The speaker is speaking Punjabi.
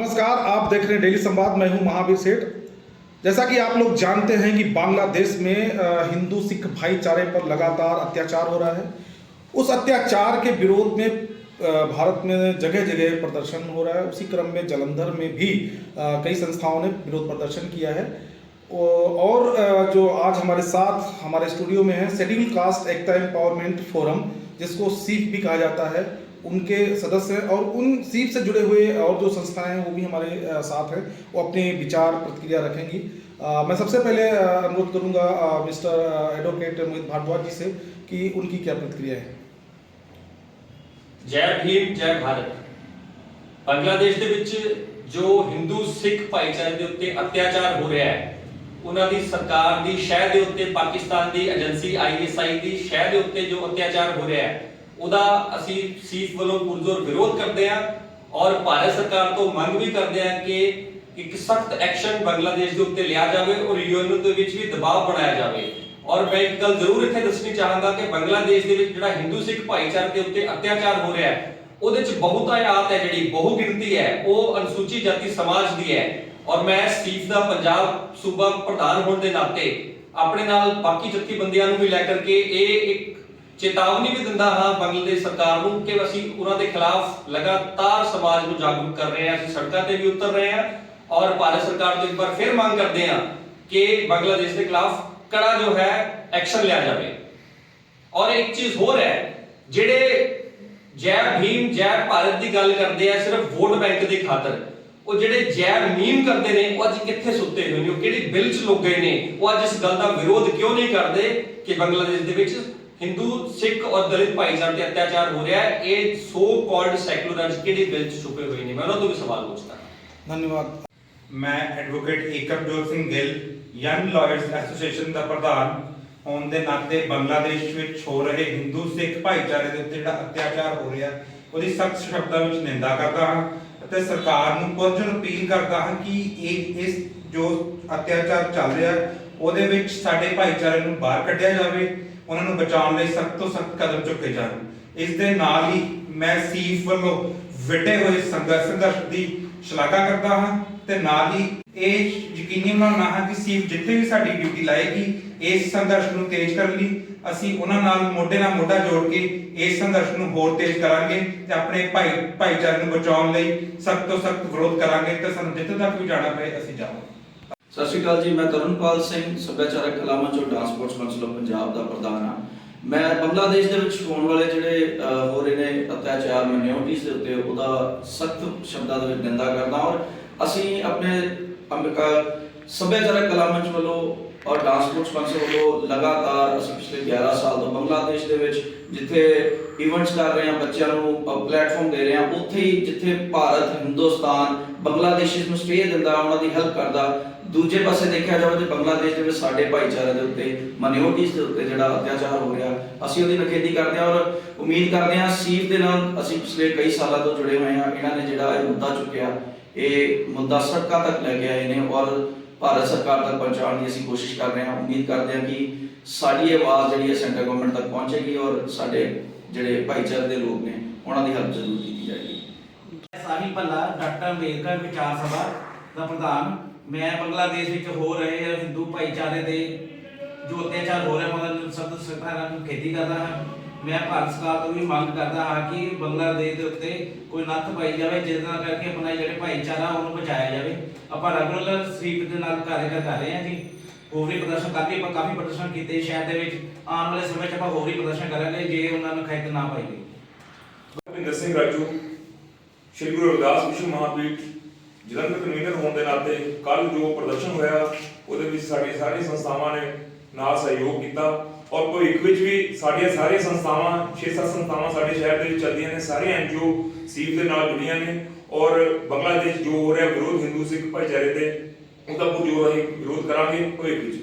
नमस्कार, आप देख रहे हैं डेली संवाद। मैं हूँ महावीर सेठ। जैसा कि आप लोग जानते हैं कि बांग्लादेश में हिंदू, सिख भाईचारे पर लगातार अत्याचार हो रहा है। उस अत्याचार के विरोध में भारत में जगह जगह प्रदर्शन हो रहा है। उसी क्रम में जलंधर में भी कई संस्थाओं ने विरोध प्रदर्शन किया है। और जो आज हमारे साथ, हमारे स्टूडियो में है, schedule caste Ekta empowerment forum. जिसको सीफ भी कहा जाता है उनके सदस्य हैं और उन सीट से जुड़े हुए और जो संस्थाएं हैं वो भी हमारे अ, साथ हैं वो अपने विचार प्रतिक्रिया रखेंगी अ, मैं सबसे पहले अ, अनुरोध करूंगा अ, मिस्टर अ, एडवोकेट मोहित भारद्वाज जी से कि उनकी क्या प्रतिक्रिया है ਜੈ ਭੀਮ ਜੈ ਭਾਰਤ ਬੰਗਲਾਦੇਸ਼ ਦੇ ਵਿੱਚ ਜੋ ਹਿੰਦੂ ਸਿੱਖ ਭਾਈਚਾਰੇ ਦੇ ਉੱਤੇ ਅਤਿਆਚਾਰ ਹੋ ਰਿਹਾ ਹੈ ਉਹਨਾਂ ਦੀ ਸਰਕਾਰ ਦੀ ਸ਼ਹਿ ਦੇ ਉੱਤੇ ਪਾਕਿਸਤਾਨ ਦੀ ਏਜੰਸੀ ਆਈਐਸਆਈ ਦੀ ਸ਼ਹਿ ਦੇ ਉੱਤੇ ਜੋ ਅਤਿਆਚਾਰ ਹੋ ਰਿਹਾ ਹੈ, ਉਹਦਾ ਅਸੀਂ ਸੀਫ ਵੱਲੋਂ ਪੁਰਜ਼ੋਰ ਵਿਰੋਧ ਕਰਦੇ ਹਾਂ ਔਰ ਭਾਰਤ ਸਰਕਾਰ ਤੋਂ ਮੰਗ ਵੀ ਕਰਦੇ ਹਾਂ ਕਿ ਇੱਕ ਸਖਤ ਐਕਸ਼ਨ ਬੰਗਲਾਦੇਸ਼ ਦੇ ਉੱਤੇ ਲਿਆ ਜਾਵੇ ਔਰ ਯੂਐਨ ਦੇ ਵਿੱਚ ਵੀ ਦਬਾਅ ਬਣਾਇਆ ਜਾਵੇ। ਔਰ ਮੈਂ ਇੱਕ ਗੱਲ ਜ਼ਰੂਰ ਇੱਥੇ ਦੱਸਣੀ ਚਾਹਾਂਗਾ ਕਿ ਬੰਗਲਾਦੇਸ਼ ਦੇ ਵਿੱਚ ਜਿਹੜਾ ਹਿੰਦੂ ਸਿੱਖ ਭਾਈਚਾਰੇ ਦੇ ਉੱਤੇ ਅਤਿਆਚਾਰ ਹੋ ਰਿਹਾ ਹੈ, ਉਹਦੇ ਵਿੱਚ ਬਹੁਤਾਇਤ ਹੈ ਜਿਹੜੀ ਬਹੁ ਗਿਣਤੀ ਹੈ, ਉਹ ਅਨੁਸੂਚਿਤ ਜਾਤੀ ਸਮਾਜ ਦੀ ਹੈ। ਔਰ ਮੈਂ ਸਟੀਫ ਦਾ ਪੰਜਾਬ ਸੂਬਾ ਪ੍ਰਧਾਨ ਹੋਣ ਦੇ ਨਾਤੇ ਆਪਣੇ ਨਾਲ ਬਾਕੀ ਜਥੇਬੰਦੀਆਂ ਨੂੰ ਵੀ ਲੈ ਕਰਕੇ ਇਹ ਇੱਕ ਚੇਤਾਵਨੀ ਵੀ ਦਿੰਦਾ ਹਾਂ ਬੰਗਲਾਦੇਸ਼ ਸਰਕਾਰ ਨੂੰ ਕਿ ਅਸੀਂ ਉਹਨਾਂ ਦੇ ਖਿਲਾਫ ਲਗਾਤਾਰ ਸਮਾਜ ਨੂੰ ਜਾਗਰੂਕ ਕਰ ਰਹੇ ਹਾਂ, ਅਸੀਂ ਸੜਕਾਂ ਤੇ ਵੀ ਉਤਰ ਰਹੇ ਹਾਂ ਔਰ ਭਾਰਤ ਸਰਕਾਰ ਤੋਂ ਇੱਕ ਵਾਰ ਫਿਰ ਮੰਗ ਕਰਦੇ ਹਾਂ ਕਿ ਬੰਗਲਾਦੇਸ਼ ਦੇ ਖਿਲਾਫ ਕੜਾ ਜੋ ਹੈ, ਐਕਸ਼ਨ ਲਿਆ ਜਾਵੇ। ਔਰ ਇੱਕ ਚੀਜ਼ ਹੋਰ ਹੈ, ਜਿਹੜੇ ਜੈ ਭੀਮ, ਜੈ ਭਾਰਤ ਦੀ ਗੱਲ ਕਰਦੇ ਆ, ਸਿਰਫ ਵੋਟ ਬੈਂਕ ਦੀ ਖਾਤਰ। ਉਹ ਜਿਹੜੇ ਜੈਬ ਮੀਮ ਕਰਦੇ ਨੇ ਉਹ ਅੱਜ ਕਿੱਥੇ ਸੁੱਤੇ ਹੋਏ ਨੇ? ਉਹ ਕਿਹੜੀ ਬਿਲ 'ਚ ਲੁੱਗ ਗਏ ਨੇ? ਉਹ ਅੱਜ ਇਸ ਗੱਲ ਦਾ ਵਿਰੋਧ ਕਿਉਂ ਨਹੀਂ ਕਰਦੇ ਕਿ ਬੰਗਲਾਦੇਸ਼ ਦੇ ਵਿੱਚ ਹਿੰਦੂ ਸਿੱਖ ਔਰ ਦਲਿਤ ਭਾਈਚਾਰੇ ਤੇ ਅਤਿਆਚਾਰ ਹੋ ਰਿਹਾ ਹੈ? ਇਹ ਸੋ ਕਾਲਡ ਸੈਕੂਲਰਸ ਕਿਹੜੇ ਬਿਲ 'ਚ ਛੁਪੇ ਹੋਏ ਨੇ? ਮੈਂ ਉਹਨਾਂ ਤੋਂ ਵੀ ਸਵਾਲ ਪੁੱਛਦਾ। ਧੰਨਵਾਦ। ਮੈਂ advocate Ekamjot Singh Gill young lawyers association ਦਾ ਪ੍ਰਧਾਨ ਹੋਣ ਦੇ ਨਾਤੇ ਬੰਗਲਾਦੇਸ਼ ਵਿੱਚ ਹੋ ਰਹੇ ਹਿੰਦੂ ਸਿੱਖ ਭਾਈਚਾਰੇ ਦੇ ਉੱਤੇ ਜਿਹੜਾ ਅਤਿਆਚਾਰ ਹੋ ਰਿਹਾ ਉਹਦੀ ਸਖਤ ਸ਼ਬਦਾਂ ਵਿੱਚ ਨਿੰਦਾ ਕਰਦਾ ਹਾਂ। ਅਤੇ ਸਰਕਾਰ ਨੂੰ ਪੁਰਜਨ ਅਪੀਲ ਕਰਦਾ ਹਾਂ ਕਿ ਇਹ, ਇਸ ਜੋ ਅਤਿਆਚਾਰ ਚੱਲ ਰਿਹਾ, ਉਹਦੇ ਵਿੱਚ ਸਾਡੇ ਭਾਈਚਾਰੇ ਨੂੰ ਬਾਹਰ ਕੱਢਿਆ ਜਾਵੇ, ਉਹਨਾਂ ਨੂੰ ਬਚਾਉਣ ਲਈ ਸਖਤ ਤੋਂ ਸਖਤ ਕਦਮ ਚੁੱਕੇ ਜਾਣ। ਇਸ ਦੇ ਨਾਲ ਹੀ ਮੈਂ ਸੀਫ ਵੱਲੋਂ ਵਿਟੇ ਹੋਏ ਸੰਘਰਸ਼ ਸੰਘਰਸ਼ ਦੀ ਸ਼ਲਾਘਾ ਕਰਦਾ ਹਾਂ ਤੇ ਨਾਲ ਹੀ ਇਹ ਯਕੀਨੀ ਬਣਾਉਣਾ ਹਾਂ ਕਿ ਸੀਫ ਜਿੱਥੇ ਵੀ ਸਾਡੀ ਡਿਊਟੀ ਲਾਏਗੀ, ਇਸ ਸੰਘਰਸ਼ ਨੂੰ ਤੇਜ਼ ਕਰਨ ਲਈ ਅਸੀਂ ਉਹਨਾਂ ਨਾਲ ਮੋਢੇ ਨਾਲ ਮੋਢਾ ਜੋੜ ਕੇ ਇਸ ਸੰਘਰਸ਼ ਨੂੰ ਹੋਰ ਤੇਜ਼ ਕਰਾਂਗੇ ਤੇ ਆਪਣੇ ਭਾਈ, ਭਾਈਚਾਰੇ ਨੂੰ ਬਚਾਉਣ ਲਈ ਸਖਤ ਤੋਂ ਸਖਤ ਵਿਰੋਧ ਕਰਾਂਗੇ ਤੇ ਸਾਨੂੰ ਜਿੱਥੇ ਤੱਕ ਵੀ ਜਾਣਾ ਪਏ ਅਸੀਂ ਜਾਵਾਂਗੇ। ਸਤਿ ਸ਼੍ਰੀ ਅਕਾਲ ਜੀ, ਮੈਂ ਤਰਨਪਾਲ ਸਿੰਘ, ਸੱਭਿਆਚਾਰਕ ਕਲਾਵਾਂ ਚੋਂ ਡਾਂਸ ਸਪੋਰਟਸ ਆਫ ਪੰਜਾਬ ਦਾ ਪ੍ਰਧਾਨ ਹਾਂ। ਮੈਂ ਬੰਗਲਾਦੇਸ਼ ਦੇ ਵਿੱਚ ਹੋਣ ਵਾਲੇ ਜਿਹੜੇ ਹੋ ਰਹੇ ਨੇ ਅਤਿਆਚਾਰ ਮਿਨੋਰਟੀਜ਼ ਦੇ ਉੱਤੇ ਉਹਦਾ ਸਖਤ ਸ਼ਬਦਾਂ ਦੇ ਵਿੱਚ ਨਿੰਦਾ ਕਰਦਾ ਔਰ ਅਸੀਂ ਆਪਣੇ ਅੰਬਿਕਾ ਸੱਭਿਆਚਾਰਕ ਕਲਾ ਮੰਚ ਵੱਲੋਂ ਔਰ ਡਾਂਸ ਸਪੋਰਟਸ ਵੱਲੋਂ ਲਗਾਤਾਰ ਅਸੀਂ ਪਿਛਲੇ 11 ਸਾਲ ਤੋਂ ਬੰਗਲਾਦੇਸ਼ ਦੇ ਵਿੱਚ ਜਿੱਥੇ ਇਵੈਂਟਸ ਕਰ ਰਹੇ ਹਾਂ, ਬੱਚਿਆਂ ਨੂੰ ਪਲੇਟਫਾਰਮ ਦੇ ਰਹੇ ਹਾਂ, ਉੱਥੇ ਹੀ ਜਿੱਥੇ ਭਾਰਤ, ਹਿੰਦੁਸਤਾਨ ਬੰਗਲਾਦੇਸ਼ੀਜ਼ ਨੂੰ ਸਟੇ ਦਿੰਦਾ, ਉਹਨਾਂ ਦੀ ਹੈਲਪ ਕਰਦਾ, ਦੂਜੇ ਪਾਸੇ ਦੇਖਿਆ ਜਾਵੇ ਤੇ ਬੰਗਲਾਦੇਸ਼ ਦੇ ਵਿੱਚ ਸਾਡੇ ਭਾਈਚਾਰੇ ਦੇ ਉੱਤੇ ਮਾਈਨੋਰਟੀਜ਼ ਦੇ ਉੱਤੇ ਜਿਹੜਾ ਅਤਿਆਚਾਰ ਹੋ ਰਿਹਾ, ਅਸੀਂ ਉਹਦੀ ਨਿਖੇਧੀ ਕਰਦੇ ਹਾਂ ਔਰ ਉਮੀਦ ਕਰਦੇ ਹਾਂ ਸੀਫ ਦੇ ਨਾਲ ਅਸੀਂ ਪਿਛਲੇ ਕਈ ਸਾਲਾਂ ਤੋਂ ਜੁੜੇ ਹੋਏ ਹਾਂ, ਇਹਨਾਂ ਨੇ ਜਿਹੜਾ ਇਹ ਮੁੱਦਾ ਚੁੱਕਿਆ, ਇਹ ਮੁੱਦਾ ਸੜਕਾਂ ਤੱਕ ਲੈ ਕੇ ਆਏ ਨੇ ਔਰ ਭਾਰਤ ਸਰਕਾਰ ਤੱਕ ਪਹੁੰਚਾਉਣ ਦੀ ਅਸੀਂ ਕੋਸ਼ਿਸ਼ ਕਰ ਰਹੇ ਹਾਂ। ਉਮੀਦ ਕਰਦੇ ਹਾਂ ਕਿ ਸਾਡੀ ਇਹ ਆਵਾਜ਼ ਜਿਹੜੀ ਹੈ ਸੈਂਟਰ ਗਵਰਨਮੈਂਟ ਤੱਕ ਪਹੁੰਚੇਗੀ ਔਰ ਸਾਡੇ ਜਿਹੜੇ ਭਾਈਚਾਰੇ ਦੇ ਲੋਕ ਨੇ, ਉਹਨਾਂ ਦੀ ਹੈਲਪ ਜ਼ਰੂਰ ਕੀਤੀ ਜਾਏਗੀ। ਸਾਹਿਬ ਭੱਲਾ ਡਾਕਟਰ ਅੰਬੇਦਕਰ ਵਿਚਾਰ ਸਭਾ ਦਾ ਪ੍ਰਧਾਨ। ਮੈਂ ਬੰਗਲਾਦੇਸ਼ ਵਿੱਚ ਹੋ ਰਹੇ ਹਿੰਦੂ ਭਾਈਚਾਰੇ ਦੇ ਜੋ ਅਤਿਆਚਾਰ ਹੋ ਰਿਹਾ ਉਹਨਾਂ ਨੂੰ ਸਖਤ ਸਰਕਾਰਾਂ ਨੂੰ ਖੇਤੀ ਕਰਦਾ ਹਾਂ। ਮੈਂ ਭਾਰਤ ਸਰਕਾਰ ਤੋਂ ਵੀ ਮੰਗ ਕਰਦਾ ਹਾਂ ਕਿ ਬੰਗਲਾਦੇਸ਼ ਦੇ ਉੱਤੇ ਕੋਈ ਨੱਥ ਪਾਈ ਜਾਵੇ, ਜਿਸ ਨਾਲ ਕਰਕੇ ਆਪਣਾ ਜਿਹੜੇ ਭਾਈਚਾਰਾ ਉਹਨੂੰ ਬਚਾਇਆ ਜਾਵੇ। ਆਪਾਂ ਰੈਗੂਲਰ ਸਵੀਪ ਦੇ ਨਾਲ ਕਾਰਜ ਕਰ ਰਹੇ ਹਾਂ ਜੀ। ਹੋਰ ਵੀ ਪ੍ਰਦਰਸ਼ਨ ਕਾਫੀ ਆਪਾਂ ਕਾਫੀ ਪ੍ਰਦਰਸ਼ਨ ਕੀਤੇ ਸ਼ਹਿਰ ਦੇ ਵਿੱਚ। ਆਉਣ ਵਾਲੇ ਸਮੇਂ 'ਚ ਆਪਾਂ ਹੋਰ ਵੀ ਪ੍ਰਦਰਸ਼ਨ ਕਰਾਂਗੇ ਜੇ ਉਹਨਾਂ ਨੂੰ ਖੈਤ ਨਾ ਪਾਈ ਗਈ ਭੁਪਿੰਦਰ ਸਿੰਘ ਰਾਜੂ, ਸ਼੍ਰੀ ਗੁਰੂ ਰਵਿਦਾਸ ਵਿਸ਼ਵ ਮਹਾਪੀਠ ਜਲੰਧਰ ਕਨਵੀਨਰ ਹੋਣ ਦੇ ਨਾਤੇ ਕੱਲ ਜੋ ਪ੍ਰਦਰਸ਼ਨ ਹੋਇਆ, ਉਹਦੇ ਵਿੱਚ ਸਾਡੀ ਸਾਰੀ ਸੰਸਥਾਵਾਂ ਨੇ ਨਾਲ ਸਹਿਯੋਗ ਕੀਤਾ। ਔਰ ਭਵਿੱਖ ਵਿੱਚ ਵੀ ਸਾਡੀਆਂ ਸਾਰੀਆਂ ਸੰਸਥਾਵਾਂ 6-7 ਸੰਸਥਾਵਾਂ ਸਾਡੇ ਸ਼ਹਿਰ ਦੇ ਵਿੱਚ ਚੱਲਦੀਆਂ ਨੇ ਸਾਰੇ ਐਨਜੀਓ ਸੀਪ ਦੇ ਨਾਲ ਜੁੜੀਆਂ ਨੇ ਔਰ ਬੰਗਲਾਦੇਸ਼ ਜੋ ਹੋ ਰਿਹਾ ਵਿਰੋਧ ਹਿੰਦੂ ਸਿੱਖ ਭਾਈਚਾਰੇ ਤੇ, ਉਹਦਾ ਪੁਰਜੋਰ ਅਸੀਂ ਵਿਰੋਧ ਕਰਾਂਗੇ ਭਵਿੱਖ ਵਿੱਚ।